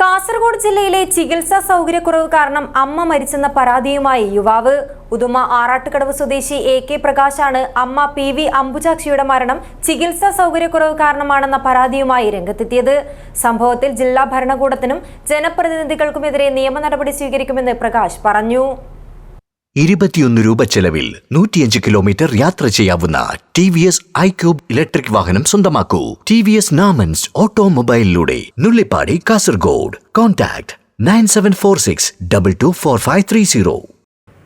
കാസർഗോഡ് ജില്ലയിലെ ചികിത്സാ സൗകര്യക്കുറവ് കാരണം അമ്മ മരിച്ചെന്ന പരാതിയുമായി യുവാവ്. ഉദുമ ആറാട്ടുകടവ് സ്വദേശി എ കെ പ്രകാശാണ് അമ്മ പി വി അംബുജാക്ഷിയുടെ മരണം ചികിത്സാ സൗകര്യക്കുറവ് കാരണമാണെന്ന പരാതിയുമായി രംഗത്തെത്തിയത്. സംഭവത്തിൽ ജില്ലാ ഭരണകൂടത്തിനും ജനപ്രതിനിധികൾക്കുമെതിരെ നിയമ നടപടി സ്വീകരിക്കുമെന്ന് പ്രകാശ് പറഞ്ഞു. ഇരുപത്തിയൊന്ന് രൂപ ചെലവിൽ നൂറ്റിയഞ്ച് കിലോമീറ്റർ യാത്ര ചെയ്യാവുന്ന T V S iQube electric വാഹനം സ്വന്തമാക്കൂ. T V S നാമൻസ് ഓട്ടോമൊബൈലിലൂടെ Nullippady Kasaragod. Contact nine seven four six double two four five three zero.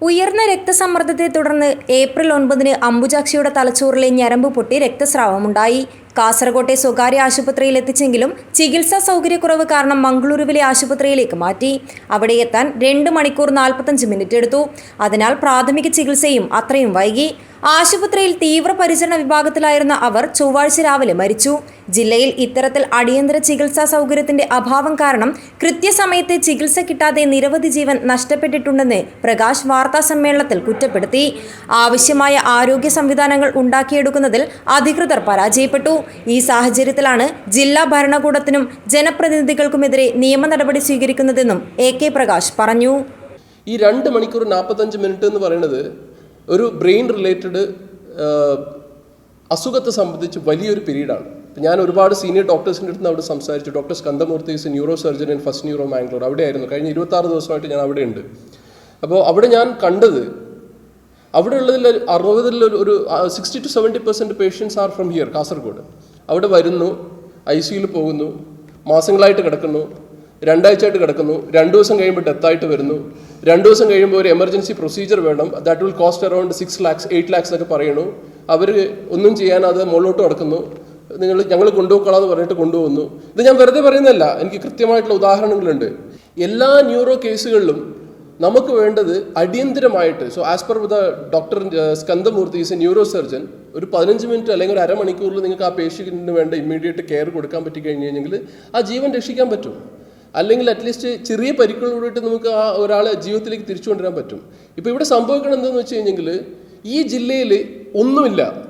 ഉയർന്ന രക്തസമ്മർദ്ദത്തെ തുടർന്ന് ഏപ്രിൽ ഒൻപതിന് അംബുജാക്ഷിയുടെ തലച്ചോറിലെ ഞരമ്പ് പൊട്ടി രക്തസ്രാവമുണ്ടായി. കാസർകോട്ടെ സ്വകാര്യ ആശുപത്രിയിൽ എത്തിച്ചെങ്കിലും ചികിത്സാ സൗകര്യക്കുറവ് കാരണം മംഗളൂരുവിലെ ആശുപത്രിയിലേക്ക് മാറ്റി. അവിടെ എത്താൻ രണ്ട് മണിക്കൂർ നാൽപ്പത്തഞ്ച് മിനിറ്റ് എടുത്തു. അതിനാൽ പ്രാഥമിക ചികിത്സയും അത്രയും വൈകി. ആശുപത്രിയിൽ തീവ്രപരിചരണ വിഭാഗത്തിലായിരുന്ന അവർ ചൊവ്വാഴ്ച രാവിലെ മരിച്ചു. ജില്ലയിൽ ഇത്തരത്തിൽ അടിയന്തര ചികിത്സാ സൗകര്യത്തിന്റെ അഭാവം കാരണം കൃത്യസമയത്ത് ചികിത്സ കിട്ടാതെ നിരവധി ജീവൻ നഷ്ടപ്പെട്ടിട്ടുണ്ടെന്ന് പ്രകാശ് വാർത്താ സമ്മേളനത്തിൽ കുറ്റപ്പെടുത്തി. ആവശ്യമായ ആരോഗ്യ സംവിധാനങ്ങൾ ഉണ്ടാക്കിയെടുക്കുന്നതിൽ അധികൃതർ പരാജയപ്പെട്ടു. ഈ സാഹചര്യത്തിലാണ് ജില്ലാ ഭരണകൂടത്തിനും ജനപ്രതിനിധികൾക്കുമെതിരെ നിയമ നടപടി സ്വീകരിക്കുന്നതെന്നും എ കെ പ്രകാശ് പറഞ്ഞു. ഈ രണ്ട് മണിക്കൂർ നാൽപ്പത്തഞ്ച് മിനിറ്റ് എന്ന് പറയുന്നത് ഒരു ബ്രെയിൻ റിലേറ്റഡ് അസുഖത്തെ സംബന്ധിച്ച് വലിയൊരു പീരീഡാണ്. ഞാൻ ഒരുപാട് സീനിയർ ഡോക്ടേഴ്സിന്റെ അടുത്ത് അവിടെ സംസാരിച്ചു. Doctor Skandamurthy neurosurgeon in First Neuro Mangalore. അവിടെയായിരുന്നു. കഴിഞ്ഞ ഇരുപത്താറ് ദിവസമായിട്ട് ഞാൻ അവിടെ ഉണ്ട് അപ്പോൾ അവിടെ ഞാൻ കണ്ടത് അവിടെ ഉള്ളതിൽ അറുപതിൽ ഒരു- ഒരു sixty to seventy percent patients are from here Kasaragod. അവിടെ വരുന്നു ഐ സിയിൽ പോകുന്നു മാസങ്ങളായിട്ട് കിടക്കുന്നു രണ്ടാഴ്ചയായിട്ട് കിടക്കുന്നു രണ്ട് ദിവസം കഴിയുമ്പോൾ ഡെത്തായിട്ട് വരുന്നു. രണ്ട് ദിവസം കഴിയുമ്പോൾ ഒരു എമർജൻസി പ്രൊസീജിയർ വേണം. That will cost around six lakhs eight lakhs എന്നൊക്കെ പറയണു അവർ ഒന്നും ചെയ്യാനത് മുകളിലോട്ട് കിടക്കുന്നു നിങ്ങൾ ഞങ്ങൾ കൊണ്ടുപോക്കളാം എന്ന് പറഞ്ഞിട്ട് കൊണ്ടുപോകുന്നു. ഇത് ഞാൻ വെറുതെ പറയുന്നതല്ല എനിക്ക് കൃത്യമായിട്ടുള്ള ഉദാഹരണങ്ങളുണ്ട്. എല്ലാ ന്യൂറോ കേസുകളിലും നമുക്ക് വേണ്ടത് അടിയന്തിരമായിട്ട് so as per with doctor Skandamurthy is a neurosurgeon ഒരു പതിനഞ്ച് മിനിറ്റ് അല്ലെങ്കിൽ ഒരു അരമണിക്കൂറിൽ നിങ്ങൾക്ക് ആ പേഷ്യന്റിന് വേണ്ട ഇമ്മീഡിയറ്റ് കെയർ കൊടുക്കാൻ പറ്റി കഴിഞ്ഞ് ആ ജീവൻ രക്ഷിക്കാൻ പറ്റും. അല്ലെങ്കിൽ അറ്റ്ലീസ്റ്റ് ചെറിയ പരിക്കുകളോടിട്ട് നമുക്ക് ആ ഒരാളെ ജീവിതത്തിലേക്ക് തിരിച്ചു കൊണ്ടുവരാൻ പറ്റും. ഇപ്പോൾ ഇവിടെ സംഭവിക്കണം എന്തെന്ന് വെച്ച് കഴിഞ്ഞെങ്കിൽ ഈ ജില്ലയിൽ ഒന്നുമില്ല.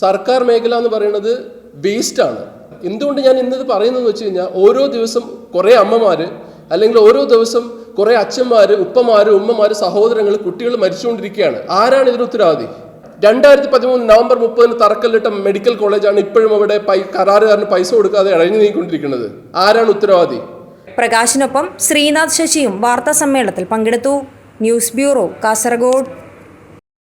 സർക്കാർ മേഖല എന്ന് പറയുന്നത് വേസ്റ്റാണ് എന്തുകൊണ്ട് ഞാൻ ഇന്നത് പറയുന്നതെന്ന് വെച്ച് കഴിഞ്ഞാൽ ഓരോ ദിവസം കുറേ അമ്മമാർ അല്ലെങ്കിൽ ഓരോ ദിവസം കുറേ അച്ഛന്മാർ ഉപ്പമാർ ഉമ്മമാർ സഹോദരങ്ങൾ കുട്ടികൾ മരിച്ചുകൊണ്ടിരിക്കുകയാണ്. ആരാണ് ഇതിന് ഉത്തരവാദി? രണ്ടായിരത്തി പതിമൂന്ന് നവംബർ മുപ്പതിന് തറക്കല്ലിട്ട മെഡിക്കൽ കോളേജാണ് ഇപ്പോഴും അവിടെ കരാറുകാരന് പൈസ കൊടുക്കാതെ അഴഞ്ഞു നീങ്ങിക്കൊണ്ടിരിക്കുന്നത്. ആരാണ് ഉത്തരവാദി? പ്രകാശിനൊപ്പം ശ്രീനാഥ് ശശിയും വാർത്താ സമ്മേളനത്തിൽ പങ്കെടുത്തു. News bureau Kasaragod.